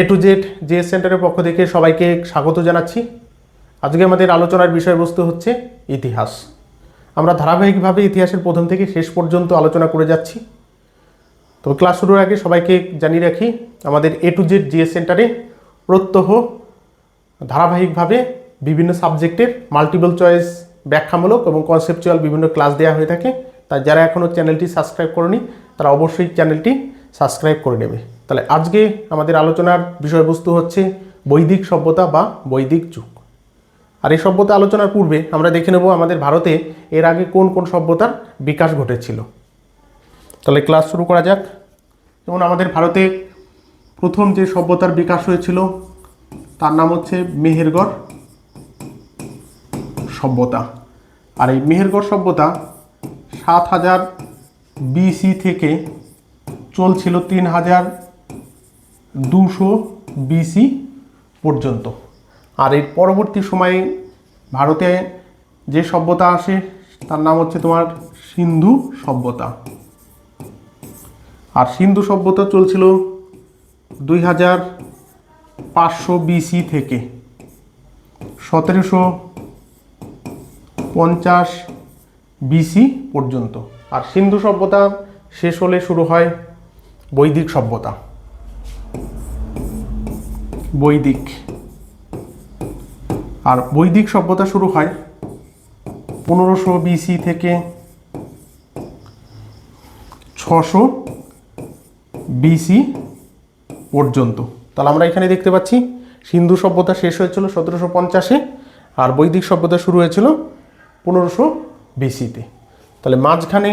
A to Z GS সেন্টারের পক্ষ থেকে সবাইকে স্বাগত জানাচ্ছি। আজকে আমাদের আলোচনার বিষয়বস্তু হচ্ছে ইতিহাস। আমরা ধারাবাহিকভাবে ইতিহাসের প্রথম থেকে শেষ পর্যন্ত আলোচনা করে যাচ্ছি। তো ক্লাস শুরুর আগে সবাইকে জানিয়ে রাখি, আমাদের এ টু জেড জিএস সেন্টারে প্রত্যহ ধারাবাহিকভাবে বিভিন্ন সাবজেক্টের মাল্টিপল চয়েস ব্যাখ্যামূলক এবং কনসেপচুয়াল বিভিন্ন ক্লাস দেওয়া হয়ে থাকে। তাই যারা এখনও চ্যানেলটি সাবস্ক্রাইব করেনি, তারা অবশ্যই চ্যানেলটি সাবস্ক্রাইব করে নেবে। তাহলে আজকে আমাদের আলোচনার বিষয়বস্তু হচ্ছে বৈদিক সভ্যতা বা বৈদিক যুগ। আর এই সভ্যতা আলোচনার পূর্বে আমরা দেখে নেব আমাদের ভারতে এর আগে কোন কোন সভ্যতার বিকাশ ঘটেছিল। তাহলে ক্লাস শুরু করা যাক। যেমন আমাদের ভারতে প্রথম যে সভ্যতার বিকাশ হয়েছিল, তার নাম হচ্ছে মেহেরগড় সভ্যতা। আর এই মেহেরগড় সভ্যতা সাত হাজার বিসি থেকে চলছিল তিন হাজার দুশো বিসি পর্যন্ত। আর এর পরবর্তী সময়ে ভারতে যে সভ্যতা আসে, তার নাম হচ্ছে তোমার সিন্ধু সভ্যতা। আর সিন্ধু সভ্যতা চলছিল দুই হাজার পাঁচশো বিসি থেকে। সতেরোশো পঞ্চাশ বিসি পর্যন্ত। আর সিন্ধু সভ্যতা শেষ হলে শুরু হয় বৈদিক সভ্যতা। বৈদিক। আর বৈদিক সভ্যতা শুরু হয় পনেরোশো বিসি থেকে ছশো বিসি পর্যন্ত। তাহলে আমরা এখানে দেখতে পাচ্ছি সিন্ধু সভ্যতা শেষ হয়েছিল সতেরোশো পঞ্চাশে আর বৈদিক সভ্যতা শুরু হয়েছিল পনেরোশো বিসিতে। তাহলে মাঝখানে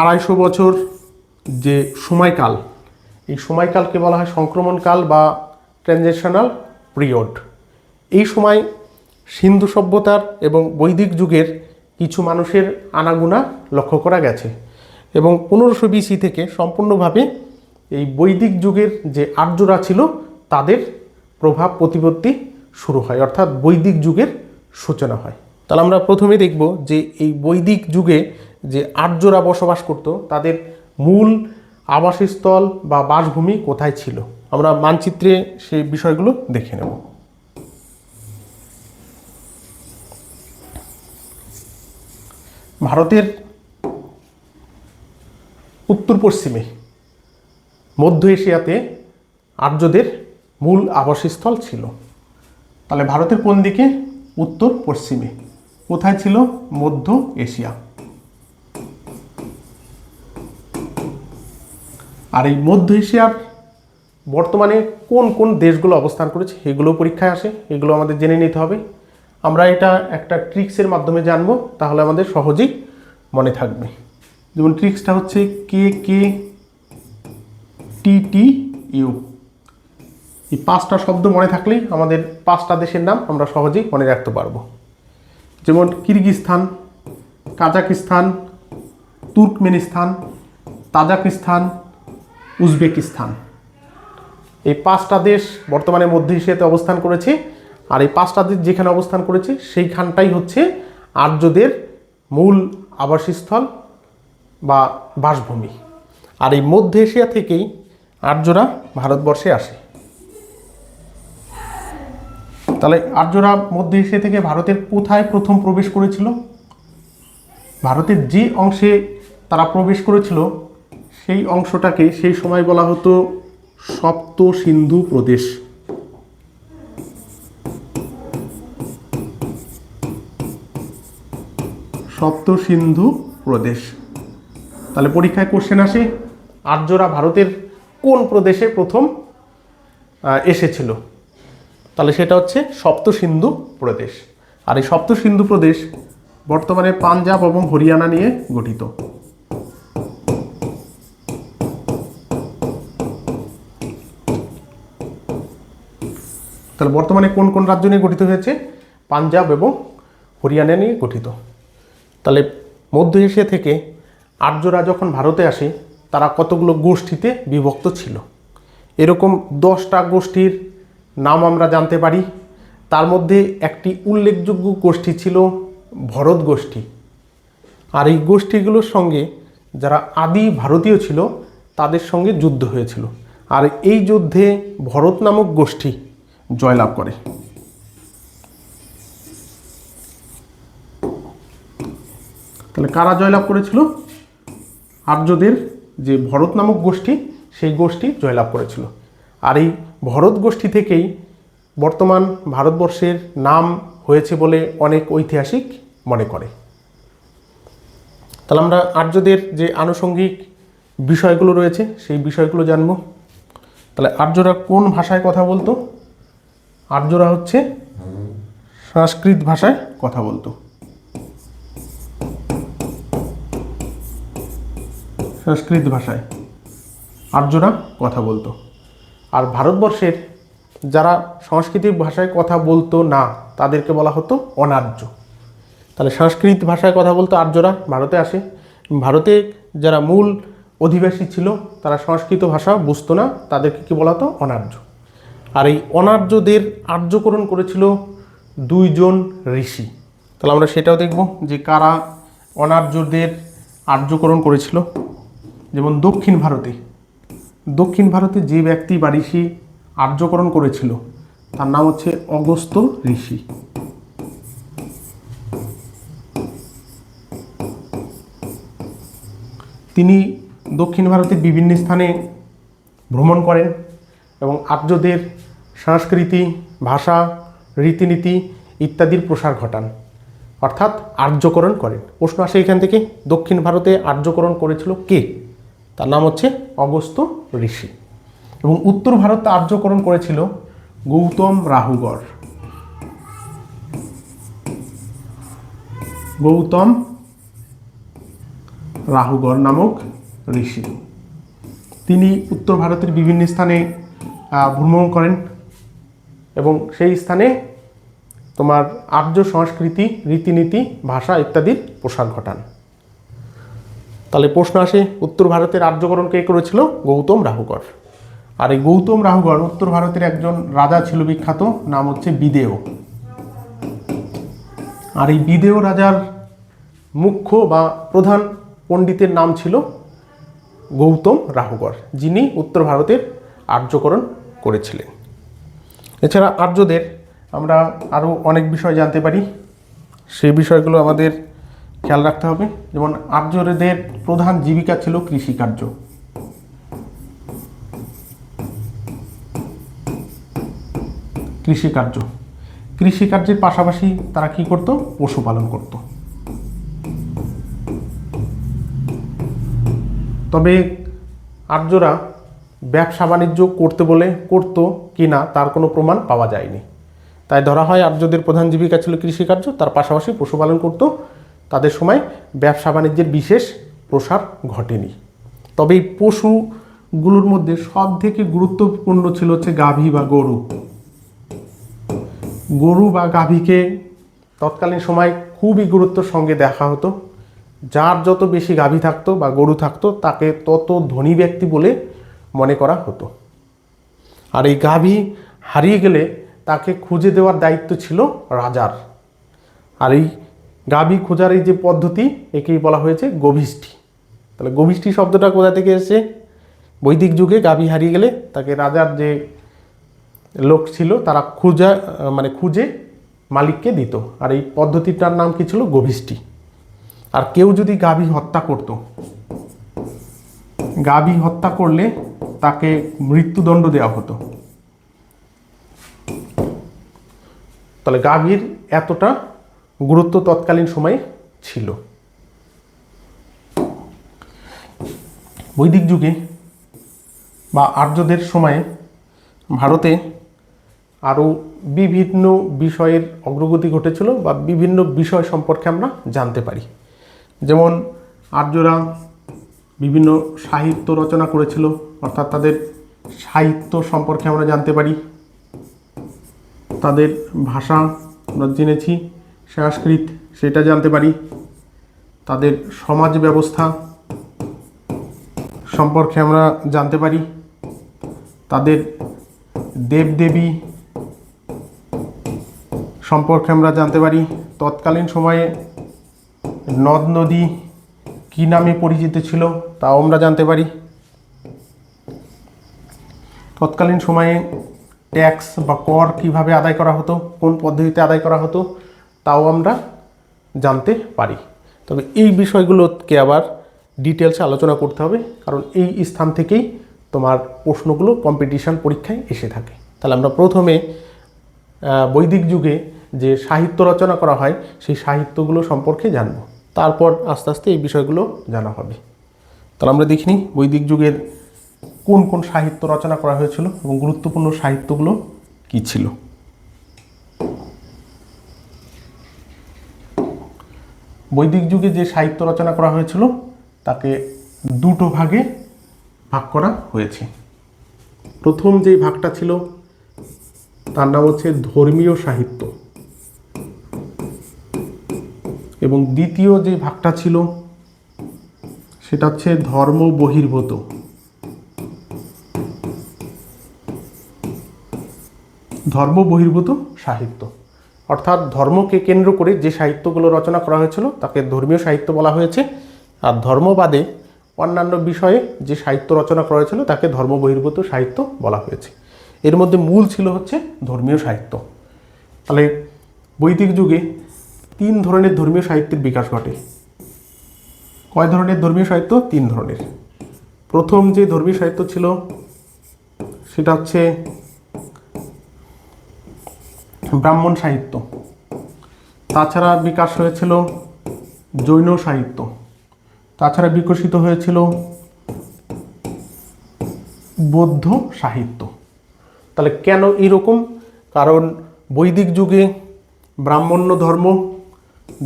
আড়াইশো বছর যে সময়কাল, এই সময়কালকে বলা হয় সংক্রমণকাল বা ট্রানজেকশনাল পিরিয়ড। এই সময় সিন্ধু সভ্যতার এবং বৈদিক যুগের কিছু মানুষের আনাগুনা লক্ষ্য করা গেছে এবং পনেরোশো বিসি থেকে সম্পূর্ণভাবে এই বৈদিক যুগের যে আর্যরা ছিল তাদের প্রভাব প্রতিপত্তি শুরু হয়, অর্থাৎ বৈদিক যুগের সূচনা হয়। তাহলে আমরা প্রথমে দেখব যে এই বৈদিক যুগে যে আর্যরা বসবাস করত, তাদের মূল আবাসস্থল বা বাসভূমি কোথায় ছিল? আমরা মানচিত্রে সেই বিষয়গুলো দেখে নেব। ভারতের উত্তর পশ্চিমে মধ্য এশিয়াতে আর্যদের মূল আবাসস্থল ছিল। তাহলে ভারতের কোন দিকে? উত্তর পশ্চিমে কোথায় ছিল? মধ্য এশিয়া। আর এই মধ্য এশিয়ার বর্তমানে কোন কোন দেশগুলো অবস্থান করেছে এগুলো পরীক্ষায় আসে, এগুলো আমাদের জেনে নিতে হবে। আমরা এটা একটা ট্রিক্সের মাধ্যমে জানব, তাহলে আমাদের সহজেই মনে থাকবে। যেমন ট্রিক্সটা হচ্ছে কে কে, টি টি, ইউ। এই পাঁচটা শব্দ মনে থাকলেই আমাদের পাঁচটা দেশের নাম আমরা সহজেই মনে রাখতে পারব। যেমন Kyrgyzstan, Kazakhstan, Turkmenistan, Tajikistan, Uzbekistan. এই পাঁচটা দেশ বর্তমানে মধ্য এশিয়াতে অবস্থান করেছে, আর এই পাঁচটা দেশ যেখানে অবস্থান করেছে, সেইখানটাই হচ্ছে আর্যদের মূল আবাসস্থল বা বাসভূমি। আর এই মধ্য এশিয়া থেকেই আর্যরা ভারতবর্ষে আসে। তাহলে আর্যরা মধ্য এশিয়া থেকে ভারতের কোথায় প্রথম প্রবেশ করেছিল? ভারতের যে অংশে তারা প্রবেশ করেছিল, সেই অংশটাকে সেই সময় বলা হতো সপ্ত সিন্ধু প্রদেশ। সপ্ত সিন্ধু প্রদেশ। তাহলে পরীক্ষায় কোশ্চেন আসে আর্যরা ভারতের কোন প্রদেশে প্রথম এসেছিল? তাহলে সেটা হচ্ছে সপ্ত সিন্ধু প্রদেশ। আর এই সপ্ত সিন্ধু প্রদেশ বর্তমানে পাঞ্জাব এবং হরিয়ানা নিয়ে গঠিত। তাহলে বর্তমানে কোন কোন রাজ্য নিয়ে গঠিত হয়েছে? পাঞ্জাব এবং হরিয়ানা নিয়ে গঠিত। তাহলে মধ্য এশিয়া থেকে আর্যরা যখন ভারতে আসে, তারা কতগুলো গোষ্ঠীতে বিভক্ত ছিল? এরকম দশটা গোষ্ঠীর নাম আমরা জানতে পারি। তার মধ্যে একটি উল্লেখযোগ্য গোষ্ঠী ছিল ভরত গোষ্ঠী। আর এই গোষ্ঠীগুলোর সঙ্গে যারা আদি ভারতীয় ছিল, তাদের সঙ্গে যুদ্ধ হয়েছিল। আর এই যুদ্ধে ভরত নামক গোষ্ঠী জয়লাভ করে। তাহলে কারা জয়লাভ করেছিল? আর্যদের যে ভরত নামক গোষ্ঠী, সেই গোষ্ঠী জয়লাভ করেছিল। আর এই ভরত গোষ্ঠী থেকেই বর্তমান ভারতবর্ষের নাম হয়েছে বলে অনেক ঐতিহাসিক মনে করে। তাহলে আমরা আর্যদের যে আনুষঙ্গিক বিষয়গুলো রয়েছে, সেই বিষয়গুলো জানব। তাহলে আর্যরা কোন ভাষায় কথা বলতো? আর্যরা হচ্ছে। সংস্কৃত ভাষায় কথা বলতো। সংস্কৃত ভাষায় আর্যরা কথা বলতো। আর ভারতবর্ষের যারা সাংস্কৃতিক ভাষায় কথা বলতো না, তাদেরকে বলা হতো অনার্য। তাহলে সংস্কৃত ভাষায় কথা বলতো আর্যরা ভারতে আসে। ভারতে যারা মূল অধিবাসী ছিল, তারা সংস্কৃত ভাষা বুঝতো না, তাদেরকে কি বলা হতো? অনার্য। আর এই অনার্যদের আর্যকরণ করেছিল দুইজন ঋষি। তাহলে আমরা সেটাও দেখব যে কারা অনার্যদের আর্যকরণ করেছিল। যেমন দক্ষিণ ভারতে। দক্ষিণ ভারতে যে ব্যক্তি বা ঋষি আর্যকরণ করেছিল, তার নাম হচ্ছে অগস্ত্য ঋষি। তিনি দক্ষিণ ভারতের বিভিন্ন স্থানে ভ্রমণ করেন। এবং আর্যদের সংস্কৃতি, ভাষা, রীতিনীতি ইত্যাদির প্রসার ঘটান। অর্থাৎ আর্যকরণ করেন। প্রশ্ন আসে এখান থেকে, দক্ষিণ ভারতে আর্যকরণ করেছিল কে? তার নাম হচ্ছে অগস্ত্য ঋষি। এবং উত্তর ভারত আর্যকরণ করেছিল গৌতম রাহুগড়। গৌতম রাহুগড় নামক ঋষি। তিনি উত্তর ভারতের বিভিন্ন স্থানে ভ্রমণ করেন। এবং সেই স্থানে তোমার আর্য সংস্কৃতি, রীতিনীতি, ভাষা ইত্যাদির প্রসার ঘটান। তাহলে প্রশ্ন আসে, উত্তর ভারতের আর্যকরণ কে করেছিল? গৌতম রাহুগড়। আর এই গৌতম রাহুগড় উত্তর ভারতের একজন রাজা ছিল বিখ্যাত, নাম হচ্ছে বিদেয় আর এই বিদেয় রাজার মুখ্য বা প্রধান পণ্ডিতের নাম ছিল গৌতম রাহুগড়, যিনি উত্তর ভারতের আর্যকরণ করেছিলেন। এছাড়া আর্যদের আমরা আরও অনেক বিষয় জানতে পারি। সেই বিষয়গুলো আমাদের খেয়াল রাখতে হবে। যেমন আর্যদের প্রধান জীবিকা ছিল কৃষিকার্য। কৃষিকার্য। কৃষিকার্যের পাশাপাশি তারা কি করত? পশুপালন করত। তবে আর্যরা ব্যবসা বাণিজ্য করতে বলে করতো কি না, তার কোনো প্রমাণ পাওয়া যায়নি। তাই ধরা হয় আর্যদের প্রধান জীবিকা ছিল কৃষিকার্য, তার পাশাপাশি পশুপালন করত। তাদের সময় ব্যবসা বাণিজ্যের বিশেষ প্রসার ঘটেনি। তবে এই পশুগুলোর মধ্যে সব থেকে গুরুত্বপূর্ণ ছিল হচ্ছে গাভী বা গরু। গরু বা গাভীকে তৎকালীন সময় খুবই গুরুত্বর সঙ্গে দেখা হতো। যার যত বেশি গাভী থাকতো বা গরু থাকতো, তাকে তত ধনী ব্যক্তি বলে মনে করা হতো। আর এই গাভী হারিয়ে গেলে তাকে খুঁজে দেওয়ার দায়িত্ব ছিল রাজার। আর এই গাভী খোঁজার এই যে পদ্ধতি, একেই বলা হয়েছে গভীষ্ঠি। তাহলে গভীষ্ঠি শব্দটা কোথা থেকে এসেছে? বৈদিক যুগে গাভী হারিয়ে গেলে তাকে রাজার যে লোক ছিল, তারা খুঁজা মানে খুঁজে মালিককে দিত। আর এই পদ্ধতিটার নাম কি ছিল? গভীষ্ঠি। আর কেউ যদি গাভী হত্যা করত, গাভী হত্যা করলে তাকে মৃত্যুদণ্ড দেওয়া হতো। তাহলে গাভীর এতটা গুরুত্ব তৎকালীন সময়ে ছিল। বৈদিক যুগে বা আর্যদের সময়ে ভারতে আরও বিভিন্ন বিষয়ের অগ্রগতি ঘটেছিল বা বিভিন্ন বিষয় সম্পর্কে আমরা জানতে পারি। যেমন আর্যরা বিভিন্ন সাহিত্য রচনা করেছিল, অর্থাৎ তাদের সাহিত্য সম্পর্কে আমরা জানতে পারি। তাদের ভাষা আমরা জেনেছি, সংস্কৃত সেটা জানতে পারি। তাদের সমাজ ব্যবস্থা সম্পর্কে আমরা জানতে পারি। তাদের দেবদেবী সম্পর্কে আমরা জানতে পারি। তৎকালীন সময়ে নদ নদী কী নামে পরিচিত ছিল তাও আমরা জানতে পারি। তৎকালীন সময়ে ট্যাক্স বা কর কীভাবে আদায় করা হতো, কোন পদ্ধতিতে আদায় করা হতো, তাও আমরা জানতে পারি। তবে এই বিষয়গুলোকে আবার ডিটেলসে আলোচনা করতে হবে, কারণ এই স্থান থেকেই তোমার প্রশ্নগুলো কম্পিটিশান পরীক্ষায় এসে থাকে। তাহলে আমরা প্রথমে বৈদিক যুগে যে সাহিত্য রচনা করা হয়, সেই সাহিত্যগুলো সম্পর্কে জানব। তারপর আস্তে আস্তে এই বিষয়গুলো জানা হবে। তাহলে আমরা দেখিনি বৈদিক যুগের কোন কোন সাহিত্য রচনা করা হয়েছিল এবং গুরুত্বপূর্ণ সাহিত্যগুলো কী ছিল। বৈদিক যুগে যে সাহিত্য রচনা করা হয়েছিল, তাকে দুটো ভাগে ভাগ করা হয়েছে। প্রথম যে ভাগটা ছিল, তার নাম হচ্ছে ধর্মীয় সাহিত্য। এবং দ্বিতীয় যে ভাগটা ছিল, সেটা হচ্ছে ধর্ম বহির্ভূত। ধর্ম বহির্ভূত সাহিত্য। অর্থাৎ ধর্মকে কেন্দ্র করে যে সাহিত্যগুলো রচনা করা হয়েছিল, তাকে ধর্মীয় সাহিত্য বলা হয়েছে। আর ধর্মবাদে অন্যান্য বিষয়ে যে সাহিত্য রচনা করা হয়েছিল, তাকে ধর্ম বহির্ভূত সাহিত্য বলা হয়েছে। এর মধ্যে মূল ছিল হচ্ছে ধর্মীয় সাহিত্য। তাহলে বৈদিক যুগে তিন ধরনের ধর্মীয় সাহিত্যের বিকাশ ঘটে। কয় ধরনের ধর্মীয় সাহিত্য? তিন ধরনের। প্রথম যে ধর্মীয় সাহিত্য ছিল, সেটা হচ্ছে ব্রাহ্মণ সাহিত্য। তাছাড়া বিকাশ হয়েছিল জৈন সাহিত্য। তাছাড়া বিকশিত হয়েছিল বৌদ্ধ সাহিত্য। তাহলে কেন এরকম? কারণ বৈদিক যুগে ব্রাহ্মণ্য ধর্ম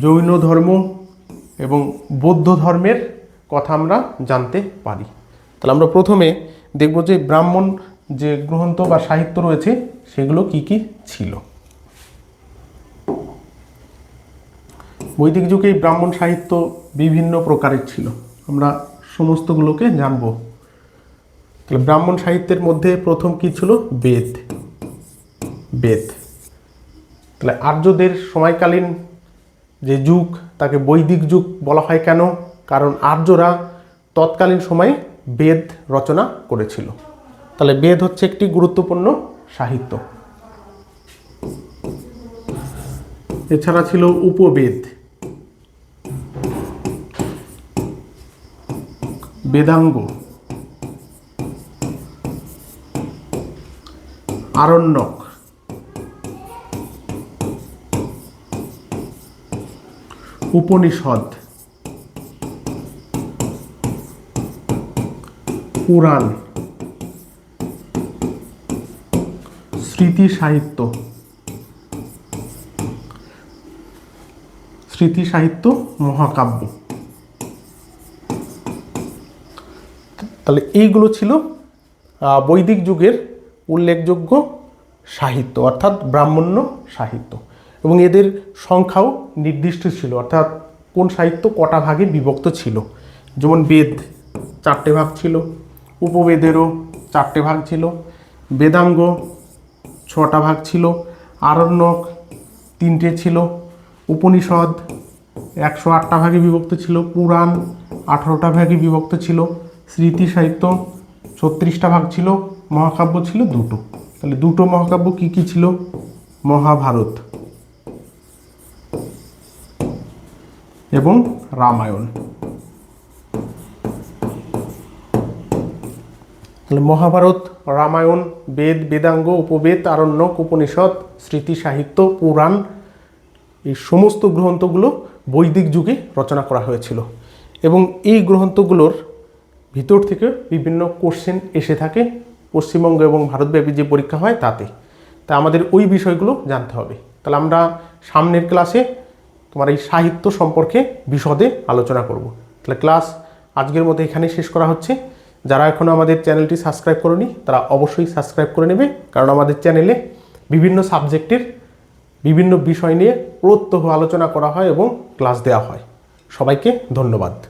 জৈন ধর্ম এবং বৌদ্ধ ধর্মের কথা আমরা জানতে পারি। তাহলে আমরা প্রথমে দেখব যে ব্রাহ্মণ যে গ্রন্থ বা সাহিত্য রয়েছে, সেগুলো কি কি ছিল। বৈদিক যুগে ব্রাহ্মণ সাহিত্য বিভিন্ন প্রকারের ছিল। আমরা সমস্তগুলোকে জানব। তাহলে ব্রাহ্মণ সাহিত্যের মধ্যে প্রথম কি ছিল? বেদ। বেদ। তাহলে আর্যদের সময়কালীন যে যুগ, তাকে বৈদিক যুগ বলা হয় কেন? কারণ আর্যরা তৎকালীন সময়ে বেদ রচনা করেছিল। তাহলে বেদ হচ্ছে একটি গুরুত্বপূর্ণ সাহিত্য। এছাড়া ছিল উপবেদ। বেদাঙ্গ। আরণ্যক। উপনিষদ, পুরাণ স্মৃতি সাহিত্য স্মৃতি সাহিত্য মহাকাব্য। তাহলে এইগুলো ছিল বৈদিক যুগের উল্লেখযোগ্য সাহিত্য, অর্থাৎ ব্রাহ্মণ্য সাহিত্য। এবং এদের সংখ্যাও নির্দিষ্ট ছিল, অর্থাৎ কোন সাহিত্য কটা ভাগে বিভক্ত ছিল? যেমন বেদ চারটে ভাগ ছিল, উপবেদেরও চারটে ভাগ ছিল, বেদাঙ্গ ছটা ভাগ ছিল, আরণ্যক তিনটে ছিল, উপনিষদ একশো আটটা ভাগে বিভক্ত ছিল, পুরাণ আঠারোটা ভাগে বিভক্ত ছিল, স্মৃতি সাহিত্য ছত্রিশটা ভাগ ছিল, মহাকাব্য ছিল দুটো। তাহলে দুটো মহাকাব্য কি কি ছিল? মহাভারত। এবং রামায়ণ। তাহলে মহাভারত, রামায়ণ, বেদ, বেদাঙ্গ, উপবেদ আরণ্যক উপনিষদ, স্মৃতি, সাহিত্য, পুরাণ, এই সমস্ত গ্রন্থগুলো বৈদিক যুগে রচনা করা হয়েছিল। এবং এই গ্রন্থগুলোর ভিতর থেকে বিভিন্ন কোশ্চেন এসে থাকে পশ্চিমবঙ্গ এবং ভারতব্যাপী যে পরীক্ষা হয় তাতে। তা আমাদের ওই বিষয়গুলো জানতে হবে। তাহলে আমরা সামনের ক্লাসে তোমার এই সাহিত্য সম্পর্কে বিশদে আলোচনা করব। তাহলে ক্লাস আজকের মধ্যে এখানে শেষ করা হচ্ছে। যারা এখনও আমাদের চ্যানেলটি সাবস্ক্রাইব করেনি, তারা অবশ্যই সাবস্ক্রাইব করে নেবে। কারণ আমাদের চ্যানেলে বিভিন্ন সাবজেক্টের বিভিন্ন বিষয় নিয়ে প্রত্যহ আলোচনা করা হয় এবং ক্লাস দেওয়া হয়। সবাইকে ধন্যবাদ।